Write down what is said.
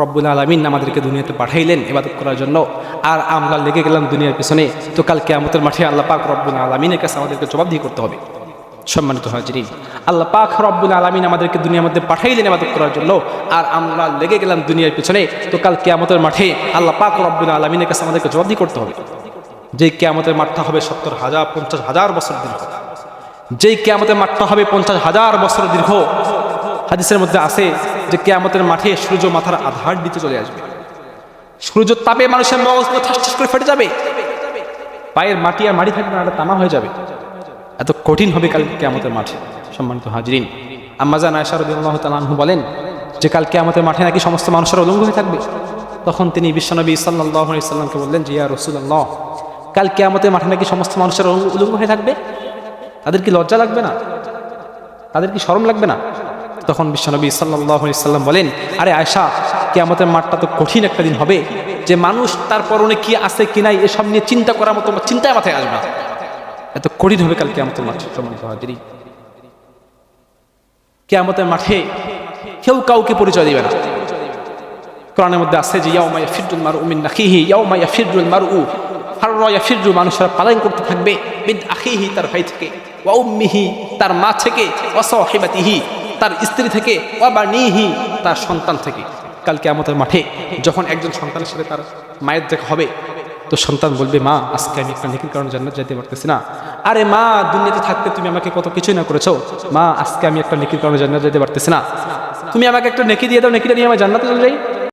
রব্বুল আলমিন আমাদেরকে দুনিয়াতে পাঠাইলেন ইবাদত করার জন্য। আর আমরা লেগে গেলাম দুনিয়ার পিছনে। তো কাল কেয়ামতের মাঠে আল্লাহ পাক রব্বুল আলমিনের কাছে আমাদেরকে জবাবদিহি করতে হবে। সম্মানিত হাজিরিন, আল্লাহ পাক রব্বুল আলমিন আমাদেরকে দুনিয়ার মধ্যে পাঠাইলেন ইবাদত করার জন্য। আর আমরা লেগে গেলাম দুনিয়ার পিছনে। তো কাল কেয়ামতের মাঠে আল্লাহ পাক রব্বুল আলমিনের কাছে আমাদেরকে জবাবদিহি করতে হবে। যে কেয়ামতের মাঠটা হবে সত্তর হাজার, পঞ্চাশ হাজার বছর দীর্ঘ। যেই কেয়ামতের মাঠটা হবে পঞ্চাশ হাজার বছর দীর্ঘ হাদিসের মধ্যে আছে যে কেয়ামতের মাঠে সূর্য মাথার আধার দিতে চলে আসবে। সূর্য তাপে মানুষের মগজগুলো ঠাস ঠাস করে ফেটে যাবে। পায়ের মাটি আর মাটি থাকবে না তামা হয়ে যাবে। এত কঠিন হবে কাল কেয়ামতের মাঠে, সম্মানিত হাজরিন। আম্মাজান আয়সারুদ্দাহ তালাহু বলেন যে কাল কেয়ামতের মাঠে নাকি সমস্ত মানুষের উলঙ্গ হয়ে থাকবে। তখন তিনি বিশ্বনবী সাল্লাহ সাল্লামকে বললেন, যে ইয়া রসুল্লাহ কাল কেয়ামতের মাঠে নাকি সমস্ত মানুষের উলঙ্গ হয়ে থাকবে? তাদের কি লজ্জা লাগবে না? তাদের কি শরম লাগবে না? তখন বিশ্বনবী সাল্লাহ সাল্লাম বলেন, আরে আয়সা কেয়ামতের মাঠটা তো কঠিন একটা দিন হবে। যে মানুষ তার পরনে কি আছে কি নাই, এসব নিয়ে চিন্তা করার মতো চিন্তায় মাথায় আসবে এত কঠিন হবে কাল কেয়ামতের মাঠে হাজিরি কেয়ামতের মাঠে কেউ কাউকে পরিচয় দিবে না। কোরআনের মধ্যে আছে যে ইয়াও মাইয়া ফিরুল মারু মিন আখিহি ইয়াও মাইয়া ফিরুল মারু ফাররা ফিরু মানুষরা পালন করতে থাকবে, মিন আখিহি, তার ভাই থেকে, ওয়া উম্মিহি, তার মা থেকে, ওয়া সাহিবাতিহি। তার স্ত্রী থেকে অবা নিহি তার সন্তান থেকে। কালকে আমাদের মাঠে যখন একজন সন্তানের সাথে তার মায়ের দেখা হবে, তো সন্তান বলবে, মা, আজকে আমি একটা নেকির কারণে জান্নাত যেতে পারতেছি না। আরে মা, দুনিয়াতে থাকতে তুমি আমাকে কত কিছুই না করেছ। মা, আজকে আমি একটা নেকির কারণে জান্নাত যেতে পারতেছি না। তুমি আমাকে একটা নেকি দিয়ে দাও, নেকিটা নিয়ে আমার জান্নাতে চলে যাই।